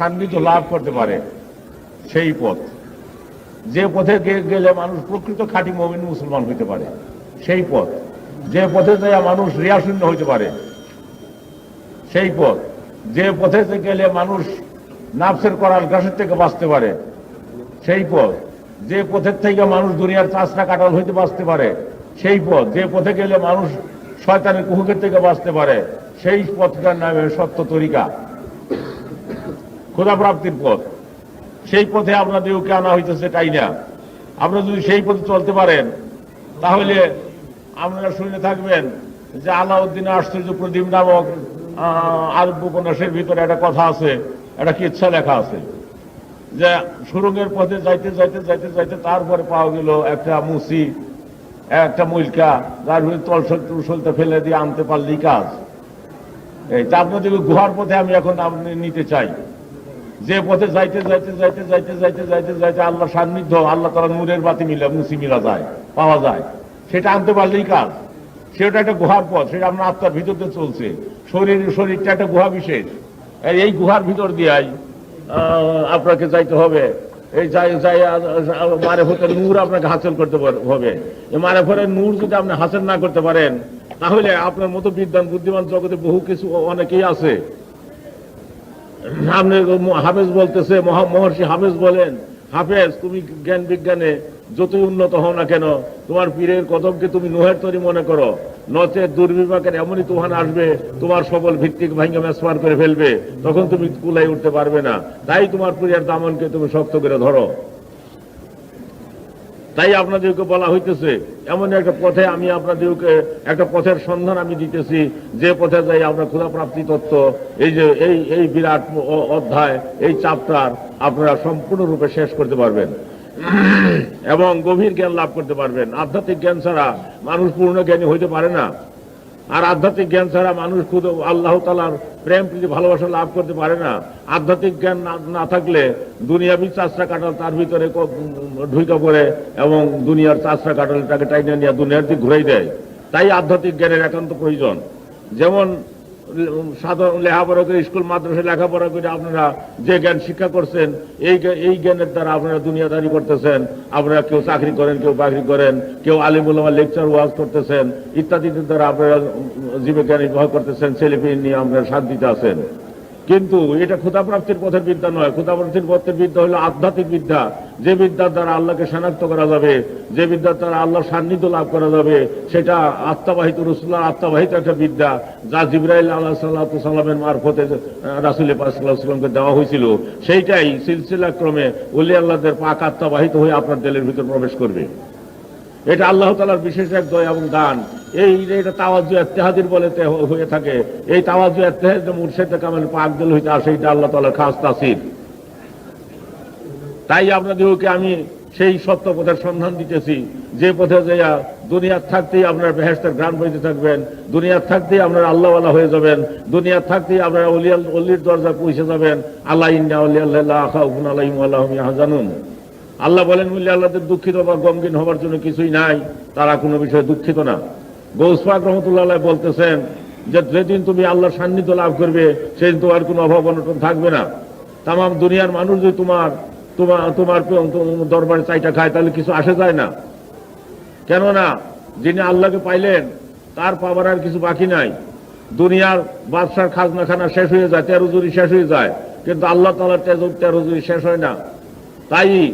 সান্নিধ্য লাভ করতে পারে সেই পথ। যে পথে গেলে মানুষ প্রকৃত খাঁটি মমিন মুসলমান হইতে পারে, সেই পথ। যে পথে যাইয়া মানুষ রিয়াশূন্য হইতে পারে, সেই পথ। যে পথে গেলে মানুষ নাফসের করার গাছের থেকে বাঁচতে পারে, সেই পথ। যে পথের থেকে মানুষ দুনিয়ার চাষটা কাটাল হইতে বাঁচতে পারে, সেই পথ। যে পথে গেলে মানুষ শয়তানের কুহুকের থেকে বাঁচতে পারে, সেই পথটার নামে সত্য তরিকা। ক্ষুধা প্রাপ্তির পথ। সেই পথে আপনাদেরকে আনা হইতেছে তাই না আপনারা যদি সেই পথে চলতে পারেন, তাহলে আপনারা শুনে থাকবেন যে আলাউদ্দিন আশ্চর্য প্রদীপ নামক আরব্য উপন্যাসের ভিতরে একটা কথা আছে, একটা কিচ্ছা লেখা আছে। যে সুরঙ্গের পথে যাইতে যাইতে যাইতে যাইতে তারপরে পাওয়া গেল একটা মুসি, একটা মুলকা, যার ভিতরে তলসল টুলসলতে ফেলে দিয়ে আনতে পারলেই কাজ। এই তা আপনাদের গুহার পথে আমি এখন আপনি নিতে চাই। যে পথে যাইতে যাইতে যাইতে যাইতে যাইতে যাইতে যাইতে আল্লাহ সান্নিধ্য, আল্লাহ তারা নূরের বাতি মিলে মুসি মিলা যায়, পাওয়া যায়। সেটা আনতে পারলেই কাজ। সেটা একটা গুহার পথ, সেটা আপনার আত্মার ভিতর চলছে। শরীর, শরীরটা একটা গুহা বিশেষ। এই গুহার ভিতর দিয়াই আপনাকে যাইতে হবে। এই যাই যাই মারে হতে নূর আপনাকে হাসিল করতে হবে। মারে ফলে নূর যদি আপনি হাসিল না করতে পারেন, তাহলে আপনার মতো বিদ্যান বুদ্ধিমান জগতে বহু কিছু অনেকেই আছে। হাফেজ বলতেছে মহর্ষি হাফেজ বলেন, হাফেজ, তুমি জ্ঞান বিজ্ঞানে যত উন্নত হও না কেন, তোমার পীরের কদমকে তুমি নোহের তৈরি মনে করো। নচে দুর্বিপাকের এমনই তুহান আসবে, তোমার সবল ভিত্তিক ভাঙ্গে মেসমার করে ফেলবে, তখন তুমি কুলাই উঠতে পারবে না। তাই তোমার পীরের দামনকে তুমি শক্ত করে ধরো। তাই আপনাদেরকে বলা হইতেছে এমন একটা পথে আমি আপনাদেরকে, একটা পথের সন্ধান আমি দিতেছি, যে পথে যাই আপনার ক্ষুধা প্রাপ্তি তত্ত্ব, এই যে, এই এই বিরাট অধ্যায়, এই চাপটার আপনারা সম্পূর্ণরূপে শেষ করতে পারবেন। এবং গভীর জ্ঞান লাভ করতে পারবেন। আধ্যাত্মিক জ্ঞান ছাড়া মানুষ পূর্ণ জ্ঞানী হইতে পারে না। আর আধ্যাত্মিক জ্ঞান ছাড়া মানুষ খুদ আল্লাহ তালার প্রেম, প্রীতি, ভালোবাসা লাভ করতে পারে না। আধ্যাত্মিক জ্ঞান না- থাকলে দুনিয়াবি চাষরা কাটাল তার ভিতরে ঢুকে পড়ে এবং দুনিয়ার চাষরা কাটাল তাকে টাইনে নিয়ে দুনিয়ার দিক ঘুরাই দেয়। তাই আধ্যাত্মিক জ্ঞানের একান্ত প্রয়োজন। যেমন সাধারণ লেখাপড়া করে, স্কুল, মাদ্রাসায় লেখাপড়া করে আপনারা যে জ্ঞান শিক্ষা করছেন, এই এই জ্ঞানের দ্বারা আপনারা দুনিয়াদারি করতেছেন, আপনারা কেউ চাকরি করেন, কেউ বাকরি করেন, কেউ আলিমুল্লামা লেকচার ওয়াজ করতেছেন, ইত্যাদিদের দ্বারা আপনারা জীবিকা নির্বাহ করতেছেন ছেলে পেয়ে নিয়ে আপনারা শান্তিতে আছেন। কিন্তু এটা ক্ষুদা প্রাপ্তির পথের বিদ্যা নয়। ক্ষুদা প্রাপ্তির পথের বিদ্যা হলো আধ্যাত্মিক বিদ্যা। যে বিদ্যার দ্বারা আল্লাহকে শনাক্ত করা যাবে, যে বিদ্যার দ্বারা আল্লাহর সান্নিধ্য লাভ করা যাবে, সেটা আত্মাবাহিত রসুল্লাহ আত্মাবাহিত একটা বিদ্যা যা জিব্রাইল আল্লাহ সাল্লাহ সাল্লামের মারফতে রাসুল সাল্লামকে দেওয়া হয়েছিল। সেইটাই সিলসিলা ক্রমে আল্লাহদের পাক আত্মাবাহিত হয়ে আপনার দিলের ভিতর প্রবেশ করবে। এটা আল্লাহ তালার বিশেষ এক দয় এবং দান। এই এটা তাওয়াজু এত্তেহাদির বলে হয়ে থাকে, এই তাওয়াজু এত্তেহাদ মুর্শেদ কামেল পাক দিল হইতে আসে, এটা আল্লাহ তালার খাস তাসির। তাই আপনাদেরকে আমি সেই সত্য পথের সন্ধান দিতেছি। যে পথে যাইয়া দুনিয়ার থাকতেই আপনার বেহেস্তের গ্রাম বইতে থাকবেন দুনিয়ার থাকতেই আপনার আল্লাহওয়ালা হয়ে যাবেন দুনিয়ার থাকতেই আপনারা অলিয়াল অলির দরজা পৌঁছে যাবেন। আল্লাহ ইন্না আল্লাহ আখা উফুন আলাইম আল্লাহ জানুন আল্লাহ বলেন বললে আল্লাহদের দুঃখিত বা গমগিন হবার জন্য কিছুই নাই। তারা কোনো বিষয়ে দুঃখিত না। গৌসফাক রহমতুল্লাহ বলতেছেন যে, যেদিন তুমি আল্লাহর সান্নিধ্য লাভ করবে, সেদিন তোমার কোনো অভাব অনটন থাকবে না। তাম দুনিয়ার মানুষ যদি তোমার তোমার তোমার দরবারে চাইটা খায়, তাহলে কিছু আসে যায় না। কেননা, যিনি আল্লাহকে পাইলেন, তার পাবার আর কিছু বাকি নাই। দুনিয়ার বাদশার খাজনা খানা শেষ হয়ে যায়, তেরো জুরি শেষ হয়ে যায়। কিন্তু আল্লাহ তালার তেরো তেরো জুরি শেষ হয় না। তাই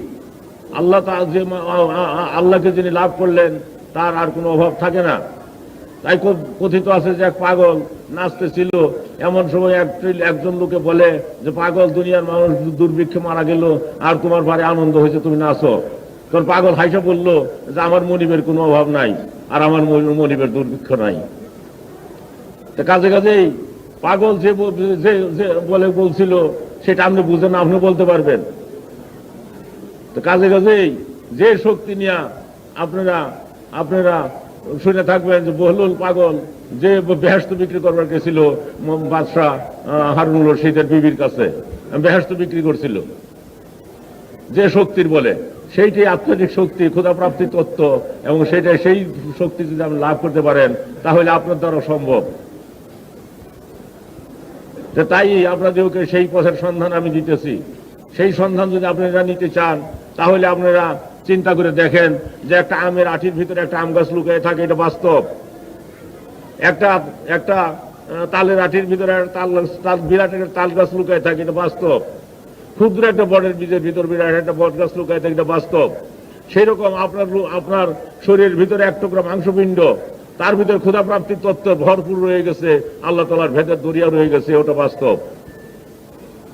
আল্লাহ আল্লাহকে যিনি লাভ করলেন, তার আর কোনো অভাব থাকে না। তাই কথিত আছে যে এক পাগল নাচতেছিল, এমন সময় এক একজন লোকে বলে যে, পাগল, দুনিয়ার মানুষ দুর্ভিক্ষে মারা গেল, আর তোমার বাড়ি আনন্দ হয়েছে, তুমি নাচো। তোর পাগল হাইসা বলল যে, আমার মনিবের কোনো অভাব নাই, আর আমার মনি- মনিবের দুর্ভিক্ষ নাই। তা কাজে কাজেই পাগল যে বলে বলছিল, সেটা আপনি বুঝেন আপনি বলতে পারবেন। তো কাজে কাজেই যে শক্তি নিয়ে আপনারা আপনারা শুনে থাকবেন যে বহলুল পাগল, যে বেহেস্ত বিক্রি করবার গেছিল বাদশাহ হারুন রশিদের বিবির কাছে বেহেস্ত বিক্রি করছিল। যে শক্তির বলে সেইটাই আত্মাধিক শক্তি ক্ষুদা প্রাপ্তি তত্ত্ব, এবং সেটাই সেই শক্তি যদি আপনি লাভ করতে পারেন, তাহলে আপনার দ্বারা সম্ভব। তাই আপনাদেরকে সেই পথের সন্ধান আমি দিতেছি। সেই সন্ধান যদি আপনারা নিতে চান তাহলে আপনারা চিন্তা করে দেখেন যে একটা আমের আঠির ভিতরে একটা আম গাছ লুকিয়ে থাকে, এটা বাস্তব। একটা একটা তালের আঠির ভিতরে তাল তাল, বিরাট একটা তাল গাছ লুকিয়ে থাকে, এটা বাস্তব। ক্ষুদ্র একটা বটের বীজের ভিতর বিরাট একটা বট গাছ লুকিয়ে থাকে, এটা বাস্তব। সেই রকম আপনার আপনার শরীরের ভিতরে এক টুকরা মাংসপিণ্ড, তার ভিতরে ক্ষুধা প্রাপ্তির তত্ত্ব ভরপুর রয়ে গেছে, আল্লাহ তালার ভেতর দরিয়া রয়ে গেছে, ওটা বাস্তব।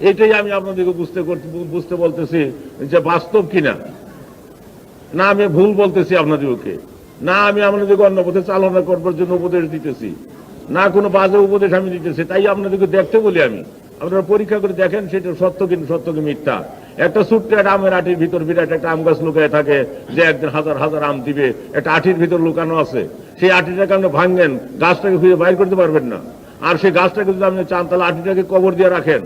এটাই আমি আপনাদেরকে বুঝতে করতে বুঝতে বলতেছি যে বাস্তব কিনা। না আমি ভুল বলতেছি আপনাদেরকে। না আমি আপনাদেরকে অন্য পথে চালনা করবার জন্য উপদেশ দিতেছি। না কোনো বাজে উপদেশ আমি দিতেছি, তাই আপনাদেরকে দেখতে বলি আমি। আপনারা পরীক্ষা করে দেখেন, সেটা সত্য কিন্তু সত্য কি মিথ্যা। একটা ছোট্ট একটা আমের আটির ভিতর বিরাট একটা আম গাছ লুকায় থাকে, যে একদিন হাজার হাজার আম দিবে, একটা আটির ভিতর লুকানো আছে। সেই আটিটাকে আপনি ভাঙেন, গাছটাকে খুঁজে বাইর করতে পারবেন না। আর সেই গাছটাকে যদি আপনি চান, তাহলে আটিটাকে কবর দিয়ে রাখেন।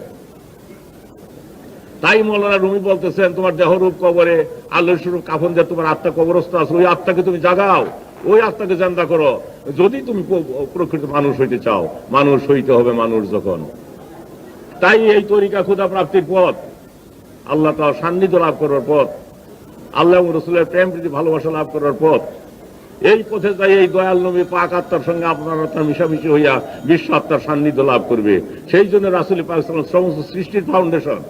তাই মৌলানা রুমি বলতেছেন, তোমার দেহরূপ কবরে আল্লাহ স্বরূপ কাফন দিয়ে তোমার আত্মা কবরস্থ আছে। ওই আত্মাকে তুমি জাগাও, ওই আত্মাকে জান্দা করো। যদি তুমি প্রকৃত মানুষ হইতে চাও, মানুষ হইতে হবে মানুষ যখন। তাই এই তরিকা ক্ষুদা প্রাপ্তির পথ। আল্লাহ তার সান্নিধ্য লাভ করার পথ। আল্লাহ রসুলের প্রেম প্রীতি, ভালোবাসা লাভ করার পথ। এই পথে যাই এই দয়াল নবী পাক আত্মার সঙ্গে আপনার আত্মার মিশামিশি হইয়া বিশ্ব আত্মার সান্নিধ্য লাভ করবে। সেই জন্য রাসুল পাক সাল্লাল্লাহু আলাইহি ওয়াসাল্লাম সমস্ত সৃষ্টির ফাউন্ডেশন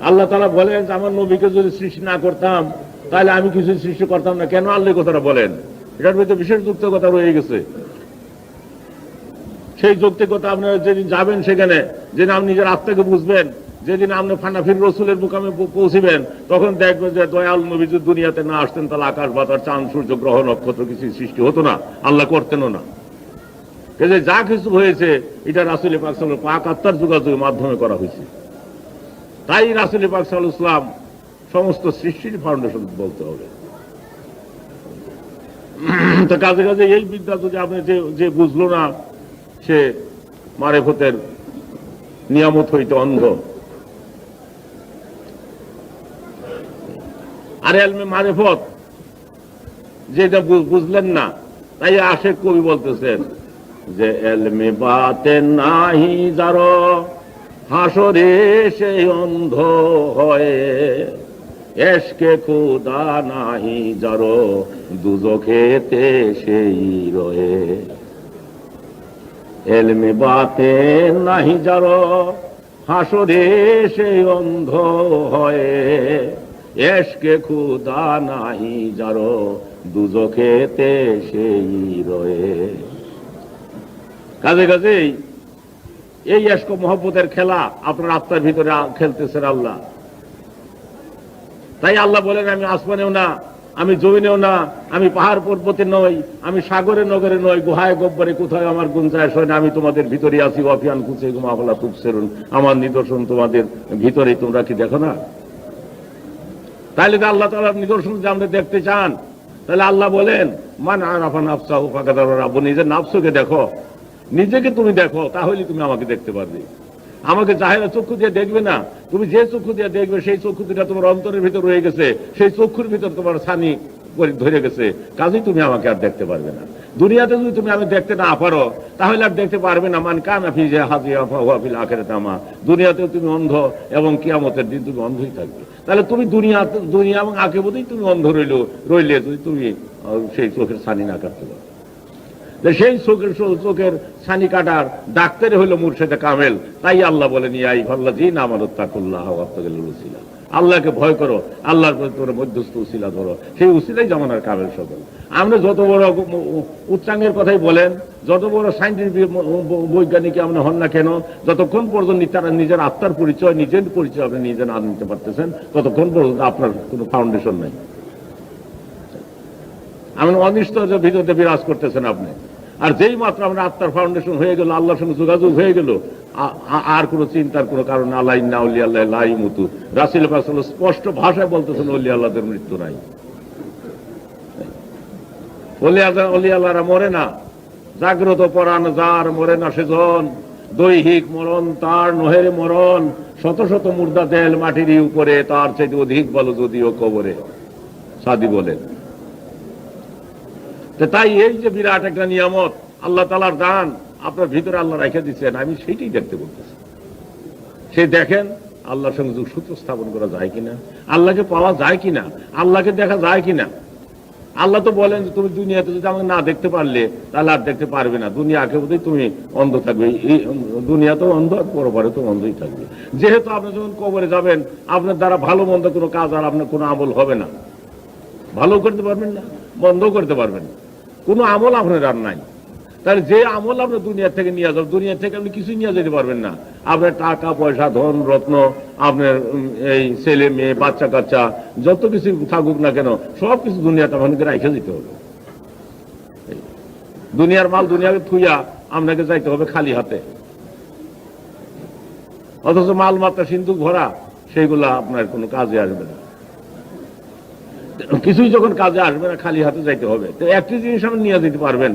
আল্লাহ তালা বলেন আমার নবীকে যদি সৃষ্টি না করতাম, তাহলে আমি কিছু সৃষ্টি করতাম না। কেন আল্লাহ কথাটা বলেন? এটার ভিতরে বিশেষ যুক্তিকতা রয়ে গেছে। সেই যৌক্তিকতা আপনারা যেদিন যাবেন সেখানে, যেদিন আপনি নিজের আত্মাকে বুঝবেন, যেদিন আপনি ফানাফির রসুলের মুকামে পৌঁছিবেন, তখন দেখবেন যে, দয়াল নবী যদি দুনিয়াতে না আসতেন, তাহলে আকাশ বাতার চাঁদ, সূর্য, গ্রহ, নক্ষত্র কিছু সৃষ্টি হতো না। আল্লাহ করতেনও না। যা কিছু হয়েছে, এটা রাসুল পাক পাক আত্মার যোগাযোগের মাধ্যমে করা হয়েছে। তাই রাসুল পাক সাল ইসলাম সমস্ত সৃষ্টির ফাউন্ডেশন বলতে হবে। তো কাজে কাজে এই বিদ্যা যদি আপনি যে বুঝলো না, সে মারেফতের নিয়ামত হইতে অন্ধ। আর এলমে মারেফত, যেটা বুঝলেন না, তাই আশেখ কবি বলতেছেন যে এলমে বাতে নাহি যারো হাসরে সেই অন্ধ হয়ে, এসকে খুদা নাহি যারো দুজখেতে সেই রয়ে। এলমে বাতে নাহি যারো হাসরে সেই অন্ধ হয়ে, এসকে খুদা নাহি যারো দুজখেতে সেই রয়ে। কাজে কাজেই এই এসকো মহব্বতের খেলা আপনার আত্মার ভিতরে খেলতেছেন আল্লাহ। তাই আল্লাহ বলেন, আমি আসমানেও না, আমি জমিনেও না, আমি পাহাড় পর্বতে নই, আমি সাগরে নগরে নই, গুহায় গব্বরে কোথায় আমার গুঞ্জায় হয় না, আমি তোমাদের ভিতরে আছি অফিয়ান কুচে গুমাফলা তুপসেরুন আমার নিদর্শন তোমাদের ভিতরে, তোমরা কি দেখো না? তাহলে আল্লাহ তালার নিদর্শন যদি আমরা দেখতে চান তাহলে আল্লাহ বলেন, মান আরাফা নাফসা উপাকাদার রাবু নিজের নাফসকে দেখো। নিজেকে তুমি দেখো তাহলে তুমি আমাকে দেখতে পারবে। আমাকে জাহেরা চক্ষু দিয়ে দেখবে না, তুমি যে চক্ষু দিয়ে দেখবে, সেই চক্ষু দুটা তোমার অন্তরের ভিতর রয়ে গেছে, সেই চক্ষুর ভিতর তোমার ছানি ধরে গেছে। কাজেই তুমি আমাকে আর দেখতে পারবে না। দুনিয়াতে যদি তুমি আমি দেখতে না পারো, তাহলে আর দেখতে পারবে না, মান কান আফি যে হাজি আফিল আখের তামা দুনিয়াতেও তুমি অন্ধ এবং কিয়ামতের দিন তুমি অন্ধই থাকবে। তাহলে তুমি দুনিয়া দুনিয়া এবং আগে বোধই তুমি অন্ধ রইল, রইলে যদি তুমি সেই চোখের ছানি না কাটতে পারো। সেই চোখের চোখের ছানি কাটার ডাক্তারে হইল মুর্শেদে কামেল। তাই আল্লাহ বলেন ইয়াই ভাল্লা জি না আমার তাকুল্লাহ ছিল আল্লাহকে ভয় করো, আল্লাহর প্রতি তোমরা মধ্যস্থ উসিলা ধরো। সেই উসিলাই জামানার কামেল সকল। আমরা যত বড় উচ্চাঙ্গের কথাই বলেন, যত বড় সাইন্টিফিক বৈজ্ঞানিক আপনি হন না কেন, যতক্ষণ পর্যন্ত তারা নিজের আত্মার পরিচয়, নিজের পরিচয় আপনি নিজে না নিতে পারতেছেন, ততক্ষণ পর্যন্ত আপনার কোনো ফাউন্ডেশন নেই। এমন অনিশ্চয়তার ভিতরে বিরাজ করতেছেন আপনি। আর যেই মাত্র আমরা আত্মার ফাউন্ডেশন হয়ে গেল, আল্লাহর সঙ্গে যোগাযোগ হয়ে গেল আর কোনো চিন্তার কোনো কারণ আল্লাহ না অলি আল্লাহ লাই মতু। রাসিল পাসাল স্পষ্ট ভাষায় বলতেছেন অলি আল্লাহদের মৃত্যু নাই। অলি আল্লাহ অলি আল্লাহরা মরে না। জাগ্রত পরাণ যার মরে না সেজন। দৈহিক মরণ, তার নহের মরণ, শত শত মুর্দা তেল মাটির উপরে, তার চাইতে অধিক বলো যদিও কবরে। সাদি বলেন। তাই এই যে বিরাট একটা নিয়ামত, আল্লাহ তালার দান আপনার ভিতরে আল্লাহ রেখে দিচ্ছেন, আমি সেইটাই দেখতে বলতেছি। সে দেখেন আল্লাহর সঙ্গে সূত্র স্থাপন করা যায় কিনা, আল্লাহকে পাওয়া যায় কিনা, আল্লাহকে দেখা যায় কিনা। আল্লাহ তো বলেন যে তুমি দুনিয়াতে যদি আমাকে না দেখতে পারলে, তাহলে আর দেখতে পারবে না। দুনিয়াকে বোধহয় তুমি অন্ধ থাকবে। এই দুনিয়া তো অন্ধ, আর পরপরে তো অন্ধই থাকবে। যেহেতু আপনি যখন কবরে যাবেন, আপনার দ্বারা ভালো মন্দ কোনো কাজ আর আপনার কোনো আমল হবে না। ভালো করতে পারবেন না বন্ধ করতে পারবেন না। কোনো আমল আপনার আর নাই। তাহলে যে আমল আপনি দুনিয়া থেকে নিয়ে যাবেন, দুনিয়া থেকে আপনি কিছুই নিয়ে যেতে পারবেন না। আপনার টাকা, পয়সা, ধন, রত্ন, আপনার এই ছেলে, মেয়ে, বাচ্চা, কাচ্চা, যত কিছু থাকুক না কেন, সব কিছু দুনিয়াতে আপনাকে রেখে দিতে হবে। দুনিয়ার মাল দুনিয়াকে থুইয়া আপনাকে যাইতে হবে খালি হাতে। অথচ মাল মাত্রা সিন্ধুক ভরা, সেইগুলা আপনার কোনো কাজে আসবে না। কিছুই যখন কাজে আসবে না, খালি হাতে যাইতে হবে। তো একটি জিনিস আপনি নিয়ে যেতে পারবেন।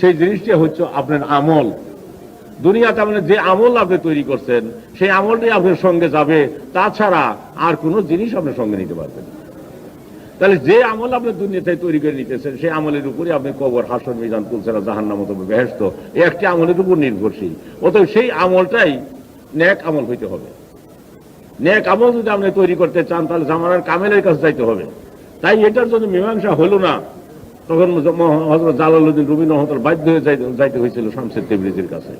সেই জিনিসটি হচ্ছে আপনার আমল। দুনিয়াতে আপনি যে আমল আপনি তৈরি করছেন, সেই আমলটাই আপনার সঙ্গে যাবে। তাছাড়া আর কোনো জিনিস আপনার সঙ্গে নিতে পারবেন তাহলে যে আমল আপনি দুনিয়াতে তৈরি করে নিতেছেন, সেই আমলের উপরে আপনি কবর হাসন মিজান তুলছেন জাহান নামত বেহেস্ত এই একটি আমলের উপর নির্ভরশীল। অতএব সেই আমলটাই ন্যাক আমল হইতে হবে। ন্যাক আমল যদি আপনি তৈরি করতে চান, তাহলে জামানার কামেলের কাছে যাইতে হবে। তাই এটার জন্য মীমাংসা হলো না, তখন হজরত জালালুদ্দিন রুবিন রহমতুল বাধ্য হয়ে যাইতে- হয়েছিল শামসের তেবরিজের কাছে।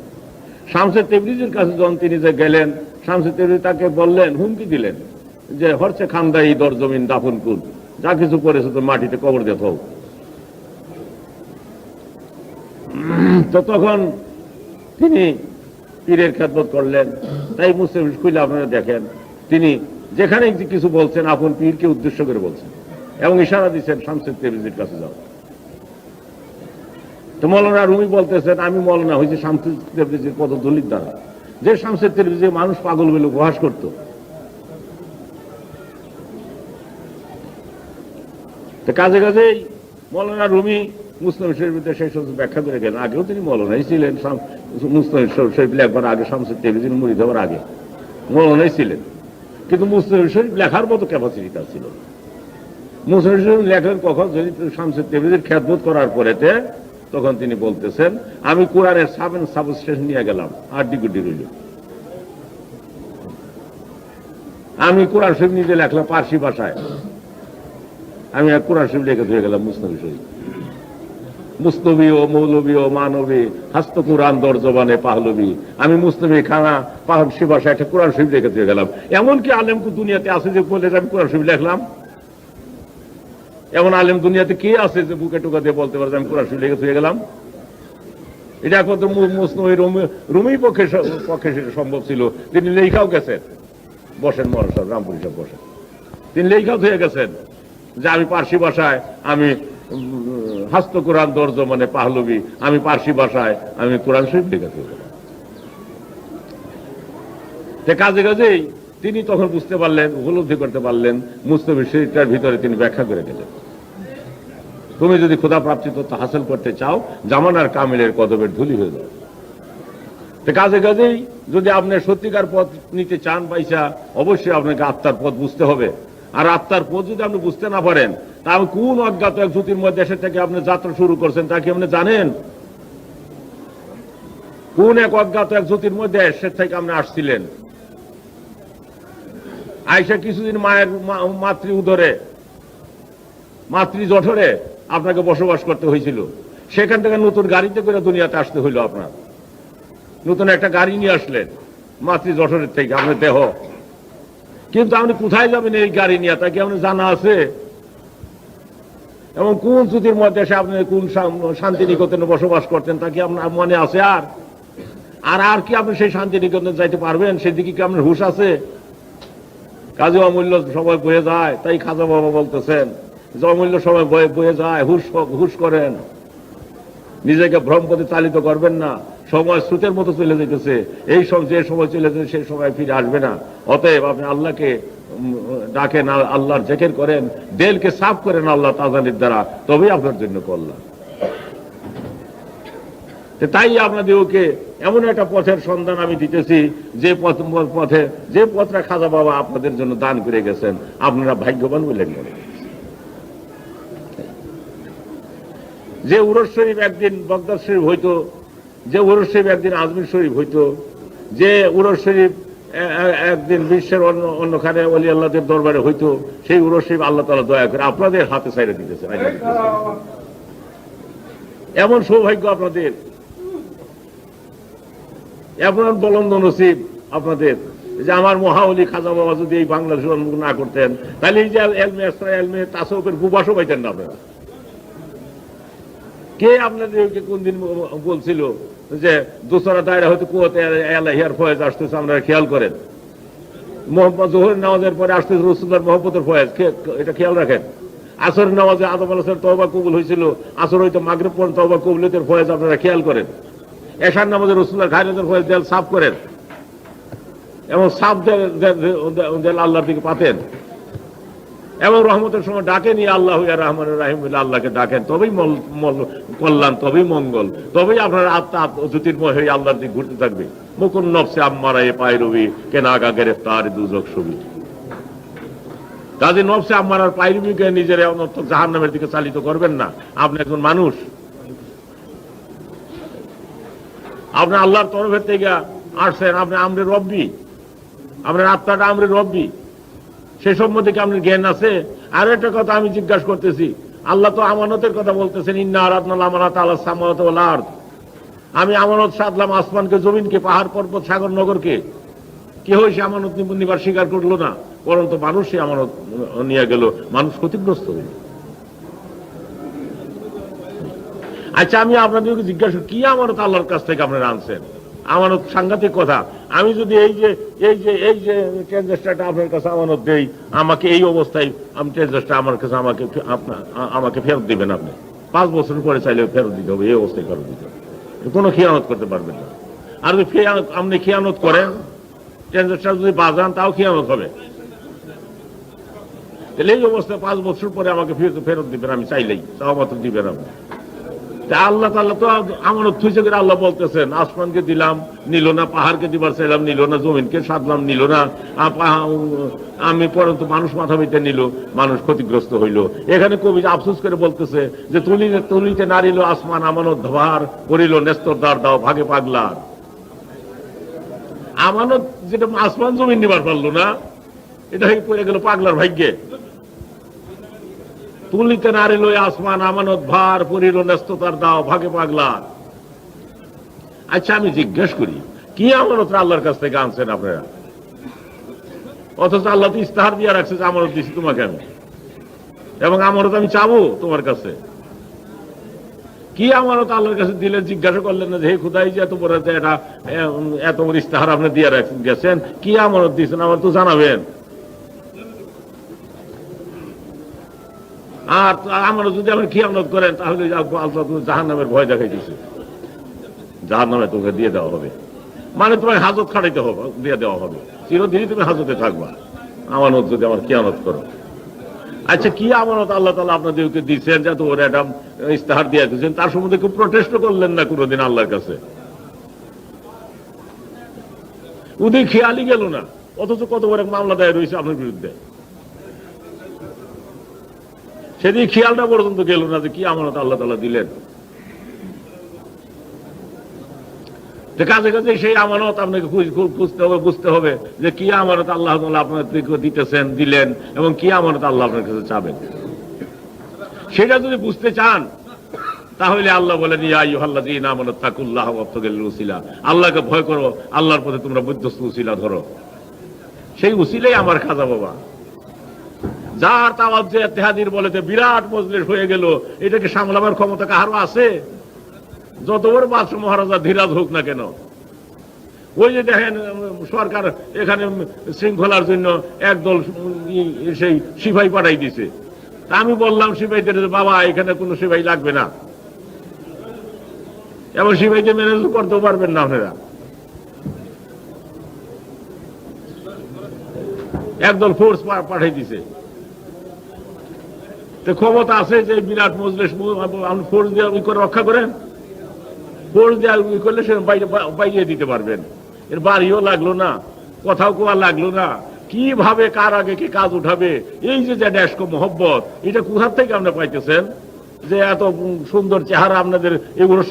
শামসের তেবরিজের কাছে যখন তিনি যে গেলেন, শামসের তেবরিজ তাকে বললেন, হুমকি দিলেন যে হরছে খান্দাই দর জমিন দাফন কুল যা কিছু করেছে তো মাটিতে কবর থাও। তো তখন তিনি পীরের খেদমত করলেন। তাই মুসলিম খুলে আপনারা দেখেন, তিনি যেখানে কিছু বলছেন, আপন পীরকে উদ্দেশ্য করে বলছেন। এবং ইশারা দিচ্ছেন শামসের তেবরিজের কাছে যাও। তো মৌলানা রুমি বলতেছেন, আমি মৌলানা হয়েছি শামসুল তেবরিজের পদদলির দ্বারা। যে শামসের তেবরিজে মানুষ পাগল বলে উপহাস করত। তো কাজে কাজেই মৌলানা রুমি মুসলিম শরীফের সেই সমস্ত ব্যাখ্যা করে গেলেন। আগেও তিনি মৌলানাই ছিলেন মুসলিম শরীফ লেখবার আগে শামসের তেবরিজের মুড়ি দেওয়ার আগে মৌলানাই ছিলেন। কিন্তু মুসলিম শরীফ লেখার মতো ক্যাপাসিটি তার ছিল না। মুসলিম লেখেন কখন যদি শামসের তেবরিজের খ্যাতবোধ করার পরেতে তখন তিনি বলতেছেন, আমি কোরআনের সাবেন সাবস্টেশন নিয়ে গেলাম আর ডিগুটি রইল। আমি কোরআন শরীফ নিজে লেখলাম পার্সি ভাষায়। আমি এক কোরআন শরীফ লিখে ধুয়ে গেলাম মুসনবী শরীফ। মুস্তবি ও মৌলবী ও মানবী, হাস্ত কোরআন দরজবানে পাহলবি। আমি মুস্তবি খানা পাহসি ভাষায় একটা কোরআন শরীফ লিখে ধুয়ে গেলাম। এমনকি আলেম দুনিয়াতে আছে যে বলে আমি কোরআন শরীফ লিখলাম। এমন আলেম দুনিয়াতে কে আছে যে বুকে টোকা দিয়ে বলতে পারে আমি কোরআন শরীফ ধুয়ে গেলাম? এটা একমাত্র মুসনবী রুমি পক্ষে পক্ষে সেটা সম্ভব ছিল। তিনি লেখাও গেছেন। বসেন মহারাজ রামপুরি সাহেব বসেন। তিনি লেখাও হয়ে গেছেন যে আমি পার্সি ভাষায় আমি হাস্ত কোরআন দর্জ মানে পাহলবি, আমি পার্সি ভাষায় আমি কোরআন শরীফ লেখা গেলাম। কাজে কাজেই তিনি তখন বুঝতে পারলেন, উপলব্ধি করতে পারলেন মুস্তফি শরীরটার ভিতরে তিনি ব্যাখ্যা করে গেলেন তুমি যদি ক্ষুদা প্রাপ্তি তথ্য হাসিল করতে চাও, জামানার কামিলের কদবের ধুলি হয়ে যাও তো কাজে কাজেই যদি আপনি সত্যিকার পথ নিতে চান পয়সা, অবশ্যই আপনাকে আত্মার পথ বুঝতে হবে। আর আত্মার পথ যদি আপনি বুঝতে না পারেন তাহলে কোন অজ্ঞাত এক জ্যোতির্ময় দেশের থেকে আপনি যাত্রা শুরু করছেন তা কি আপনি জানেন? কোন এক অজ্ঞাত এক জ্যোতির্ময় দেশের থেকে আপনি আসছিলেন? আয়সা কিছুদিন মায়ের মাতৃ উদরে, মাতৃ জঠরে আপনাকে বসবাস করতে হয়েছিল। সেখান থেকে নতুন গাড়িতে করে দুনিয়াতে আসতে হইল আপনার। নতুন একটা গাড়ি নিয়ে আসলেন, মাতৃ যশোরের থেকে, আপনার দেহ। কিন্তু আপনি কোথায় যাবেন এই গাড়ি নিয়ে? তা কি আপনি জানা আছে? এবং কোন চ্যুতির মধ্যে এসে আপনি কোন শান্তিনিকেতনে বসবাস করতেন, তা কি আপনার মনে আছে আর? আর আর কি আপনি সেই শান্তিনিকেতনে যাইতে পারবেন? সেদিকে কি আপনার হুশ আছে? কাজে অমূল্য সবাই বয়ে যায়, তাই খাজা বাবা বলতেছেন, যে অমূল্য সবাই বয়ে বয়ে যায়, হুশ হুশ করেন। নিজেকে ভ্রমপথে চালিত করবেন না, সময় স্রোতের মতো চলে যেতেছে এই সব যে সময় চলে যেতে সেই সময় ফিরে আসবে না। অতএব আপনি আল্লাহকে ডাকেন, আল্লাহর জেকের করেন, দেলকে সাফ করেন আল্লাহ তাজানির দ্বারা, তবেই আপনার জন্য কল্যাণ। তাই আপনাদেরকে এমন একটা পথের সন্ধান আমি দিতেছি যে পথ পথে যে পথটা খাজা বাবা আপনাদের জন্য দান করে গেছেন আপনারা ভাগ্যবান বলেন মনে যে উরস শরীফ একদিন বগদাদ শরীফ হইতো যে উরস শরীফ একদিন আজমির শরীফ হইতো যে উরস শরীফ একদিন বিশ্বের অন্য অন্যখানে অলি আল্লাহদের দরবারে হইতো সেই উরস শরীফ আল্লাহ তালা দয়া করে আপনাদের হাতে সাইডে দিতেছে। এমন সৌভাগ্য আপনাদের এমন বলন্দ নসিব আপনাদের যে আমার মহাবলী খাজা বাবা যদি এই বাংলাদেশ জন্ম না করতেন, তাহলে এই যে এলমে এসরা, এলমে তাসবের গুবাসও পাইতেন না আপনারা। কে আপনাদেরকে কোন দিন বলছিল যে দোসরা দায়রা হয়তো কুয়াতে এলাহিয়ার ফয়েজ আসতেছে, আপনারা খেয়াল করেন। মোহাম্মদ জোহর নামাজের পরে আসতেছে রসুল্লার মোহাম্মদের ফয়েজ এটা খেয়াল রাখেন? আসর নামাজে আদম আলাসের তবা কবুল হয়েছিল, আসর হয়তো মাগরেব পর্যন্ত তবা কবুলতের ফয়েজ, আপনারা খেয়াল করেন। এশার নামাজে রসুল্লার খায়রাতের ফয়েজ দেল সাফ করেন এবং সাফ দেল- আল্লাহর দিকে পাতেন। এবং রহমতের সময় ডাকেন ইয়া আল্লাহ রহমান রাহিম আল্লাহকে ডাকেন, তবেই কল্যাণ, তবেই মঙ্গল, তবেই আপনার আত্মা জ্যোতির্ময় হয়ে আল্লাহর দিকে ঘুরতে থাকবে। মুকুন নফসে আম্মারা এ পায় রবি কেন আগা গ্রেফতার দুজক ছবি। কাজে নফসে আম্মারার পাইরবিকে নিজের অনর্থক জাহান নামের দিকে চালিত করবেন না। আপনি একজন মানুষ। আপনি আল্লাহর তরফের থেকে আসছেন, আপনি আমরে রব্বি। আপনার আত্মাটা আমরে রব্বি। সে সম্বন্ধে কি আপনার জ্ঞান আছে? আর একটা কথা আমি জিজ্ঞাসা করতেছি। আল্লাহ তো আমানতের কথা বলতেছেন, ইন্না আরাধনাল আমানত আল্লাহ ওয়াল আরদ। আমি আমানত সাধলাম আসমানকে, জমিনকে, পাহাড়, পর্বত, সাগর, নগরকে। কেউ সে আমানত নিব- নিবার স্বীকার করল না পরন্ত মানুষ সে আমানত নিয়ে গেল, মানুষ ক্ষতিগ্রস্ত হইল আচ্ছা আমি আপনাদেরকে জিজ্ঞাসা কি আমানত আল্লাহর কাছ থেকে আপনারা আনছেন? আমানত সাংঘাতিক কথা। আমি যদি এই যে এই যে এই যে ট্রানজাস্টারটা আপনার কাছে আমানত দেই, আমাকে এই অবস্থায় আমি ট্রানজাস্টার আমার কাছে আমাকে আমাকে ফেরত দিবেন আপনি। পাঁচ বছর পরে চাইলে ফেরত দিতে হবে, এই অবস্থায় ফেরত দিতে হবে। কোনো খেয়ানত করতে পারবেন না। আর যদি আপনি খেয়ানত করেন ট্রানজাস্টার যদি বাজান তাও খেয়ানত হবে। তাহলে এই অবস্থায় পাঁচ বছর পরে আমাকে ফেরত ফেরত দিবেন, আমি চাইলেই তাও মাত্র দিবেন আপনি। তা আল্লাহ তাল্লাহ তো আমানত থুইছে করে আল্লাহ বলতেছেন, আসমানকে দিলাম, নিল না, পাহাড়কে দিবার চাইলাম, নিল না, জমিনকে সাধলাম নিল না আমি পরন্তু মানুষ মাথা মিটে নিল, মানুষ ক্ষতিগ্রস্ত হইল। এখানে কবি আফসোস করে বলতেছে যে তুলি, তুলিতে নারিল আসমান আমানত ধবার করিল, নেস্তর দ্বার দাও, ভাগে পাগলার আমানত যেটা আসমান, জমিন নিবার পারল না, এটা পড়ে গেল পাগলার ভাগ্যে। তুলিতে নারী লই আসমান আমানত ভার পরিল ন্যস্ততার দাও, ভাগে পাগলা। আচ্ছা আমি জিজ্ঞেস করি, কি আমানত আল্লাহর কাছ থেকে আনছেন আপনারা? অথচ আল্লাহ তো ইস্তাহার দিয়ে রাখছে আমানত দিছি তোমাকে আমি। এবং আমানত আমি চাবো তোমার কাছে। কি আমানত আল্লাহর কাছে দিলে জিজ্ঞাসা করলেন না যে, হে খুদাই যে এত বড় এটা এত ইস্তাহার আপনি দিয়ে রাখ- গেছেন কি আমানত দিয়েছেন, আমার তো জানাবেন। আর আমরা যদি আপনি খিয়ানত করেন, তাহলে আল্লাহ তুমি জাহান নামের ভয় দেখাই দিছে। জাহান নামে তোকে দিয়ে দেওয়া হবে। মানে তোমার হাজত খাটাইতে হবে, দিয়ে দেওয়া হবে। চিরদিনই তুমি হাজতে থাকবা। আমানত যদি আমার খিয়ানত করো। আচ্ছা কি আমানত আল্লাহ তালা আপনাদেরকে দিচ্ছেন যাতে ওরা একটা ইস্তাহার দিয়ে দিচ্ছেন তার সম্বন্ধে কেউ প্রটেস্ট করলেন না কোনোদিন আল্লাহর কাছে? ওদের খেয়ালই গেল না। অথচ কত বড় মামলা দায়ের রয়েছে আপনার বিরুদ্ধে? সেদিন খেয়ালটা পর্যন্ত গেল না যে কি আমানত আল্লাহ তালা দিলেন। যে কাজে কাজে সেই আমানত আপনাকে খুঁজতে হবে, বুঝতে হবে যে কি আমানত আল্লাহ তাআলা আপনাদেরকে দিতেছেন, দিলেন এবং কি আমানত আল্লাহ আপনার কাছে চাবেন। সেটা যদি বুঝতে চান, তাহলে আল্লাহ বলেন আল্লাহকে ভয় করো, আল্লাহর পথে তোমরা বুদ্ধস্ত উসিলা ধরো। সেই উসিলাই আমার খাজা বাবা। যার তাওয়াজ যে তেহাদির বলেতে বিরাট মজলিস হয়ে গেল এটাকে সামলাবার ক্ষমতা কাহারও আছে? যত বড় বাদশাহ মহারাজা ধীরাজ হোক না কেন। ওই যে দেখেন, সরকার এখানে শৃঙ্খলার জন্য একদল সেই সিপাহী পাঠাই দিছে। তা আমি বললাম, সিপাহীদের বাবা, এখানে কোনো সিপাহী লাগবে না। এবং সিপাহীকে ম্যানেজ করতেও পারবেন না আপনারা। একদল ফোর্স পাঠাই দিছে। ক্ষমতা আছে যে বিরাট মজলিস ফোর্স দিয়ে উই করে রক্ষা করেন ফোর্স দিয়ে উই করলে সে বাইরে দিতে পারবেন। এর বাড়িও লাগল না, কথাও কোয়া লাগল না। কীভাবে কার আগে কি কাজ উঠাবে? এই যে যা ড্যাশ মহব্বত, এটা কোথার থেকে আপনি পাইতেছেন যে এত সুন্দর চেহারা আপনাদের এগুলো